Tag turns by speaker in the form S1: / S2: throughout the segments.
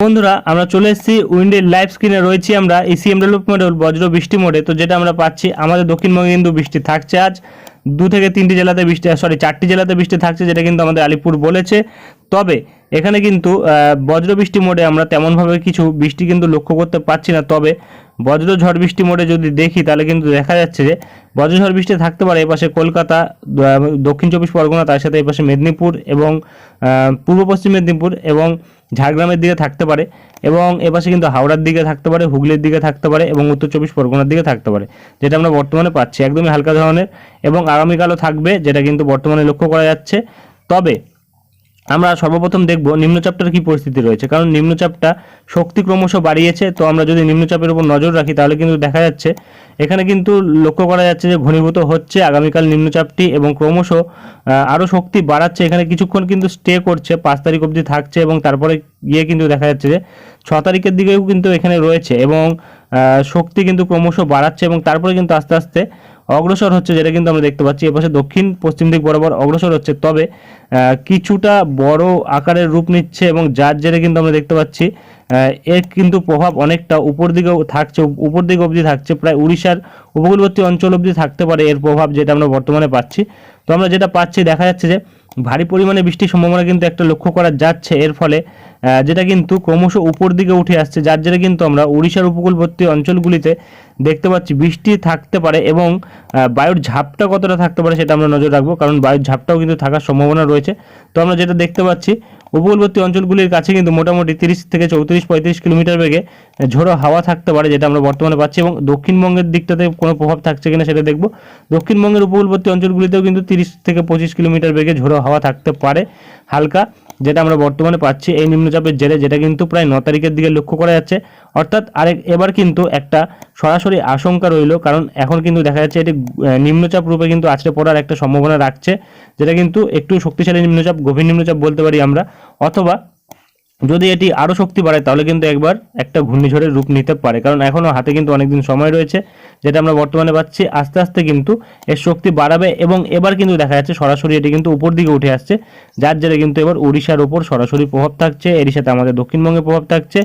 S1: বন্ধুরা, আমরা চলে এসেছি উইন্ডের লাইভ স্ক্রিনে রয়েছি আমরা এসিএম ডেভেলপ মডেল বজ্র বৃষ্টি মোডে। তো যেটা আমরা পাচ্ছি, আমাদের দক্ষিণবঙ্গে কিন্তু বৃষ্টি থাকছে আজ। দু থেকে তিনটি জেলাতে বৃষ্টি সরি চারটি জেলাতে বৃষ্টি থাকছে, যেটা কিন্তু আমাদের আলিপুর বলেছে। তবে এখানে কিন্তু বজ্র বৃষ্টি মোডে আমরা তেমনভাবে কিছু বৃষ্টি কিন্তু লক্ষ্য করতে পারছি না। তবে বজ্র ঝড় বৃষ্টি মোডে যদি দেখি, তাহলে কিন্তু দেখা যাচ্ছে যে বজ্র ঝড় বৃষ্টি থাকতে পারে এপাশে কলকাতা দক্ষিণ চব্বিশ পরগনা, তার সাথে এপাশে মেদিনীপুর এবং পূর্ব পশ্চিম মেদিনীপুর এবং ঝাড়গ্রামের দিকে থাকতে পারে এবং এপাশে কিন্তু হাওড়ার দিকে থাকতে পারে, হুগলির দিকে থাকতে পারে এবং উত্তর চব্বিশ পরগনার দিকে থাকতে পারে, যেটা আমরা বর্তমানে পাচ্ছি। একদমই হালকা ধরনের এবং আগামীকালও থাকবে, যেটা কিন্তু বর্তমানে লক্ষ্য করা যাচ্ছে। তবে আমরা সর্বপ্রথম দেখব নিম্নচাপটার কি পরিস্থিতি রয়েছে। কারণ নিম্নচাপটা শক্তি ক্রমশ বাড়িয়েছে, তো আমরা যদি নিম্নচাপের উপর নজর রাখি, তাহলে কিন্তু দেখা যাচ্ছে এখানে কিন্তু লক্ষ্য করা যাচ্ছে যে ঘনীভূত হচ্ছে আগামীকাল নিম্নচাপটি এবং ক্রমশ আরও শক্তি বাড়াচ্ছে। এখানে কিছুক্ষণ কিন্তু স্টে করছে, পাঁচ তারিখ অবধি থাকছে এবং তারপরে গিয়ে কিন্তু দেখা যাচ্ছে যে ছ তারিখের দিকেও কিন্তু এখানে রয়েছে এবং শক্তি কিন্তু ক্রমশ বাড়াচ্ছে এবং তারপরে কিন্তু আস্তে আস্তে অগ্রসর হচ্ছে যেটা কিন্তু আমরা দেখতে পাচ্ছি। এপাশে দক্ষিণ, পশ্চিম দিক বরাবর অগ্রসর হচ্ছে। তবে কিছুটা বড় আকারের রূপ নিচ্ছে এবং যার জেরে কিন্তু আমরা দেখতে পাচ্ছি এর কিন্তু প্রভাব অনেকটা উপর দিকে থাকছে উপর দিকে অবধি থাকছে। প্রায় উড়িষ্যার উপকূলবর্তী অঞ্চল অবধি থাকতে পারে এর প্রভাব যেটা আমরা বর্তমানে পাচ্ছি। তো আমরা যেটা পাচ্ছি, দেখা যাচ্ছে যে ভারী পরিমাণে বৃষ্টির সম্ভাবনা কিন্তু একটা লক্ষ্য করা যাচ্ছে। এর ফলে যেটা কিন্তু ক্রমশ উপর দিকে উঠে আসছে, যার জেরে কিন্তু আমরা উড়িষ্যার উপকূলবর্তী অঞ্চলগুলিতে দেখতে পাচ্ছি বৃষ্টি থাকতে পারে এবং বায়ুর ঝাপটা কতটা থাকতে পারে সেটা আমরা নজর রাখব, কারণ বায়ুর ঝাপটাও কিন্তু থাকার সম্ভাবনা রয়েছে। তো আমরা যেটা দেখতে পাচ্ছি উপকূলবর্তী অঞ্চলগুলির কাছে কিন্তু মোটামুটি তিরিশ থেকে চৌত্রিশ, পঁয়ত্রিশ কিলোমিটার বেগে ঝোড়ো হাওয়া থাকতে পারে, যেটা আমরা বর্তমানে পাচ্ছি এবং দক্ষিণবঙ্গের দিকটাতে কোনো প্রভাব থাকছে কিনা সেটা দেখব। দক্ষিণবঙ্গের উপকূলবর্তী অঞ্চলগুলিতেও কিন্তু তিরিশ থেকে পঁচিশ কিলোমিটার বেগে ঝোড়ো হাওয়া থাকতে পারে হালকা। যেটা আমরা বর্তমানে পাচ্ছি এই নিম্নচাপের জেরে, যেটা কিন্তু প্রায় ন তারিখের দিকে লক্ষ্য করা যাচ্ছে। অর্থাৎ আরেক, এবার কিন্তু একটা সরাসরি আশঙ্কা রইল, কারণ এখন কিন্তু দেখা যাচ্ছে এটি নিম্নচাপ রূপে কিন্তু আছড়ে পড়ার একটা সম্ভাবনা রাখছে, যেটা কিন্তু একটু শক্তিশালী নিম্নচাপ, গভীর নিম্নচাপ বলতে পারি আমরা। অথবা যদি এটি আরও শক্তি বাড়ায়, তাহলে কিন্তু একবার একটা ঘূর্ণিঝড়ের রূপ নিতে পারে, কারণ এখনও হাতে কিন্তু অনেকদিন সময় রয়েছে। যেটা আমরা বর্তমানে পাচ্ছি, আস্তে আস্তে কিন্তু এর শক্তি বাড়াবে এবং এবার কিন্তু দেখা যাচ্ছে সরাসরি এটি কিন্তু উপর দিকে উঠে আসছে। যার জেরে কিন্তু এবার উড়িষ্যার ওপর সরাসরি প্রভাব থাকছে, এরই সাথে আমাদের দক্ষিণবঙ্গে প্রভাব থাকছে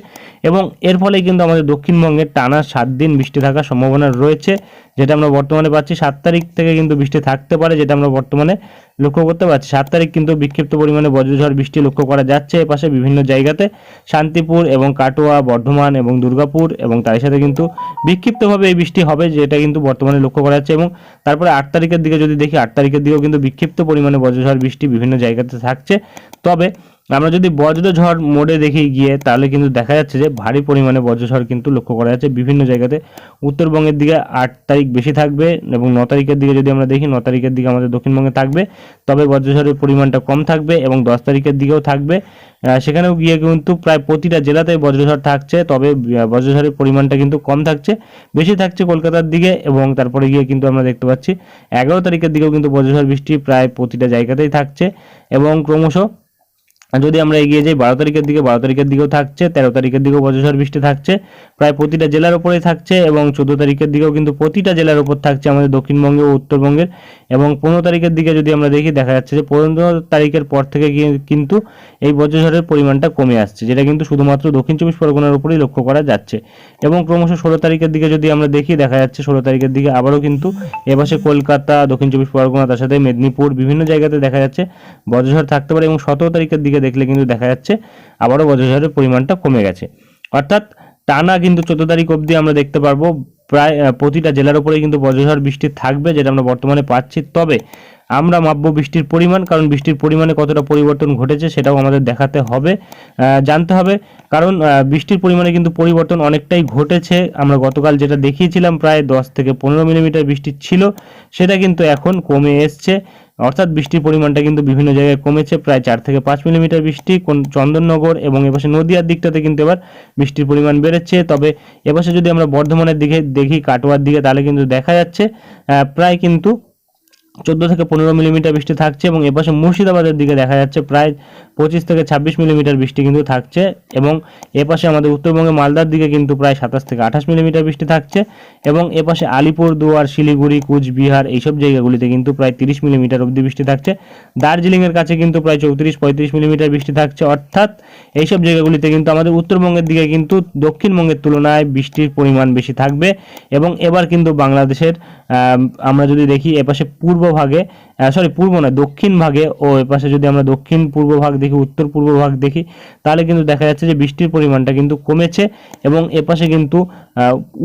S1: এবং এর ফলে কিন্তু আমাদের দক্ষিণবঙ্গে টানা সাত দিন বৃষ্টি থাকার সম্ভাবনা রয়েছে, যেটা আমরা বর্তমানে পাচ্ছি। সাত তারিখ থেকে কিন্তু বৃষ্টি থাকতে পারে, যেটা আমরা বর্তমানে লক্ষ্য করতে পারছি। সাত তারিখ কিন্তু বিক্ষিপ্ত পরিমাণে বজ্রঝড় বৃষ্টি লক্ষ্য করা যাচ্ছে। এপাশে বিভিন্ন জায়গাতে শান্তিপুর এবং কাটোয়া, বর্ধমান এবং দুর্গাপুর এবং তার সাথে কিন্তু বিক্ষিপ্তভাবে এই বৃষ্টি হবে, যেটা কিন্তু বর্তমানে লক্ষ্য করা যাচ্ছে এবং তারপরে আট তারিখের দিকে যদি দেখি, আট তারিখের দিকেও কিন্তু বিক্ষিপ্ত পরিমাণে বজ্রঝড় বৃষ্টি বিভিন্ন জায়গাতে থাকছে। তবে আমরা যদি বজ্রঝড় মোডে দেখি গিয়ে, তাহলে কিন্তু দেখা যাচ্ছে যে ভারী পরিমাণে বজ্রঝড় কিন্তু লক্ষ্য করা যাচ্ছে। বিভিন্ন জায়গাতে উত্তরবঙ্গের দিকে আট তারিখ বেশি থাকবে এবং ন তারিখের দিকে যদি আমরা দেখি, ন তারিখের দিকে আমাদের দক্ষিণবঙ্গে থাকবে। তবে বজ্রঝড়ের পরিমাণটা কম থাকবে এবং দশ তারিখের দিকেও থাকবে। সেখানেও গিয়ে কিন্তু প্রায় প্রতিটা জেলাতে বজ্রঝড় থাকছে, তবে বজ্রঝড়ের পরিমাণটা কিন্তু কম থাকছে। বেশি থাকছে কলকাতার দিকে এবং তারপরে গিয়ে কিন্তু আমরা দেখতে পাচ্ছি, এগারো তারিখের দিকেও কিন্তু বজ্রঝড় বৃষ্টি প্রায় প্রতিটা জায়গাতেই থাকছে এবং ক্রমশ যদি আমরা এগিয়ে যাই, বারো তারিখের দিকে, বারো তারিখের দিকেও থাকছে, তেরো তারিখের দিকেও বজ্রঝড় বৃষ্টি থাকছে, প্রায় প্রতিটা জেলার উপরেই থাকছে এবং চোদ্দ তারিখের দিকেও কিন্তু প্রতিটা জেলার উপর থাকছে আমাদের দক্ষিণবঙ্গে ও উত্তরবঙ্গের। এবং পনেরো তারিখের দিকে যদি আমরা দেখি, দেখা যাচ্ছে যে পনেরো তারিখের পর থেকে কিন্তু এই বজ্রঝড়ের পরিমাণটা কমে আসছে, যেটা কিন্তু শুধুমাত্র দক্ষিণ চব্বিশ পরগনার উপরেই লক্ষ্য করা যাচ্ছে। এবং ক্রমশ ষোলো তারিখের দিকে যদি আমরা দেখি, দেখা যাচ্ছে ষোলো তারিখের দিকে আবারও কিন্তু এপাশে কলকাতা, দক্ষিণ চব্বিশ পরগনা, তার সাথে মেদিনীপুর, বিভিন্ন জায়গাতে দেখা যাচ্ছে বজ্রঝড় থাকতে পারে এবং সতেরো তারিখের দিকে দেখলে কিন্তু দেখা যাচ্ছে আবারও বজ্রঝড়ের পরিমাণটা কমে গেছে। অর্থাৎ টানা কিন্তু চোদ্দ তারিখ অবধি আমরা দেখতে পারব। প্রায় প্রতিটা জেলার উপরেই কিন্তু বজ্রঝড় বৃষ্টি থাকবে, যেটা আমরা বর্তমানে পাচ্ছি। তবে আমরা মাপবো বৃষ্টির পরিমাণ, কারণ বৃষ্টির পরিমাণে কতটা পরিবর্তন ঘটেছে সেটাও আমাদের দেখাতে হবে জানতে হবে, কারণ বৃষ্টির পরিমাণে কিন্তু পরিবর্তন অনেকটাই ঘটেছে। আমরা গতকাল যেটা দেখিয়েছিলাম প্রায় দশ থেকে পনেরো মিলিমিটার বৃষ্টি ছিল, সেটা কিন্তু এখন কমে এসছে। অর্থাৎ বৃষ্টির পরিমাণটা কিন্তু বিভিন্ন জায়গায় কমেছে, প্রায় চার থেকে পাঁচ মিলিমিটার বৃষ্টি, কোন চন্দননগর এবং এপাশে নদিয়ার দিকটাতে কিন্তু এবার বৃষ্টির পরিমাণ বেড়েছে। তবে এপাশে যদি আমরা বর্ধমানের দিকে দেখি, কাটোয়ার দিকে, তাহলে কিন্তু দেখা যাচ্ছে প্রায় কিন্তু চোদ্দ থেকে পনেরো মিলিমিটার বৃষ্টি থাকছে এবং এপাশে মুর্শিদাবাদের দিকে দেখা যাচ্ছে প্রায় পঁচিশ থেকে ছাব্বিশ মিলিমিটার বৃষ্টি কিন্তু থাকছে এবং এপাশে আমাদের উত্তরবঙ্গে মালদার দিকে কিন্তু প্রায় সাতাশ থেকে আঠাশ মিলিমিটার বৃষ্টি থাকছে এবং এপাশে আলিপুর দুয়ার শিলিগুড়ি কুচবিহার এইসব জায়গাগুলিতে কিন্তু প্রায় তিরিশ মিলিমিটার অবধি বৃষ্টি থাকছে। দার্জিলিংয়ের কাছে কিন্তু প্রায় চৌত্রিশ পঁয়ত্রিশ মিলিমিটার বৃষ্টি থাকছে। অর্থাৎ এইসব জায়গাগুলিতে কিন্তু আমাদের উত্তরবঙ্গের দিকে কিন্তু দক্ষিণবঙ্গের তুলনায় বৃষ্টির পরিমাণ বেশি থাকবে এবং এবার কিন্তু বাংলাদেশের আম, আমরা যদি দেখি এপাশে পূর্ব ভাগে সরি পূর্ব নয়, দক্ষিণ ভাগে ও এপাশে যদি আমরা দক্ষিণ পূর্ব ভাগ দেখি, উত্তর পূর্ব ভাগ দেখি, তাহলে কিন্তু দেখা যাচ্ছে যে বৃষ্টির পরিমাণটা কিন্তু কমেছে এবং এপাশে কিন্তু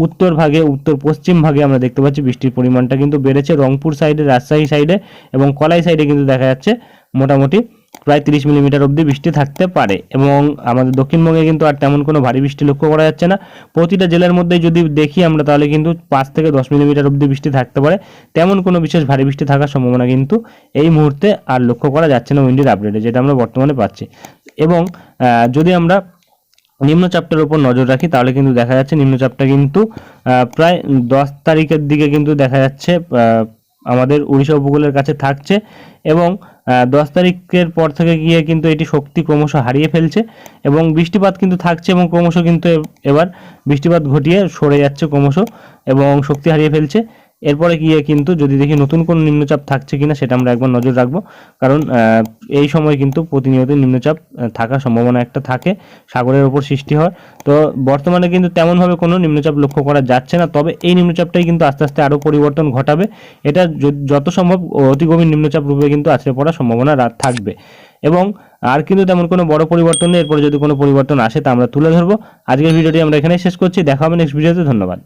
S1: উত্তর ভাগে, উত্তর পশ্চিম ভাগে আমরা দেখতে পাচ্ছি বৃষ্টির পরিমাণটা কিন্তু বেড়েছে। রংপুর সাইডে রাজশাহী সাইডে এবং কলাই সাইডে কিন্তু দেখা যাচ্ছে মোটামুটি প্রায় তিরিশ মিলিমিটার অবধি বৃষ্টি থাকতে পারে এবং আমাদের দক্ষিণবঙ্গে কিন্তু আর তেমন কোনো ভারী বৃষ্টি লক্ষ্য করা যাচ্ছে না। প্রতিটা জেলার মধ্যে যদি দেখি আমরা তাহলে কিন্তু পাঁচ থেকে দশ মিলিমিটার অবধি বৃষ্টি থাকতে পারে। তেমন কোনো বিশেষ ভারী বৃষ্টি থাকার সম্ভাবনা কিন্তু এই মুহূর্তে আর লক্ষ্য করা যাচ্ছে না উইন্ডির আপডেটে, যেটা আমরা বর্তমানে পাচ্ছি। এবং যদি আমরা নিম্নচাপটার উপর নজর রাখি, তাহলে কিন্তু দেখা যাচ্ছে নিম্নচাপটা কিন্তু প্রায় দশ তারিখের দিকে কিন্তু দেখা যাচ্ছে আমাদের উড়িষ্যা উপকূলের কাছে থাকছে এবং দশ তারিখের পর থেকে গিয়ে কিন্তু এটি শক্তি ক্রমশ হারিয়ে ফেলছে এবং বৃষ্টিপাত কিন্তু থাকছে এবং ক্রমশ কিন্তু এবার বৃষ্টিপাত ঘটিয়ে সরে যাচ্ছে ক্রমশ এবং শক্তি হারিয়ে ফেলছে। এরপরে গিয়ে কিন্তু যদি দেখি নতুন কোন নিম্নচাপ থাকছে কিনা, সেটা আমরা একবার নজর রাখব। কারণ এই সময় কিন্তু প্রতিনিয়ত নিম্নচাপ থাকার সম্ভাবনা একটা থাকে, সাগরের ওপর সৃষ্টি হয়। তো বর্তমানে কিন্তু তেমনভাবে কোনো নিম্নচাপ লক্ষ্য করা যাচ্ছে না, তবে এই নিম্নচাপটাই কিন্তু আস্তে আস্তে আরও পরিবর্তন ঘটাবে। এটা যত সম্ভব অতি গভীর নিম্নচাপ রূপে কিন্তু আছড়ে পড়ার সম্ভাবনা থাকবে। এবং আর কিন্তু তেমন কোনো বড় পরিবর্তন নেই, এরপরে যদি কোনো পরিবর্তন আসে তা আমরা তুলে ধরবো। আজকের ভিডিওটি আমরা এখানে শেষ করছি, দেখা হবে নেক্সট ভিডিওতে ধন্যবাদ।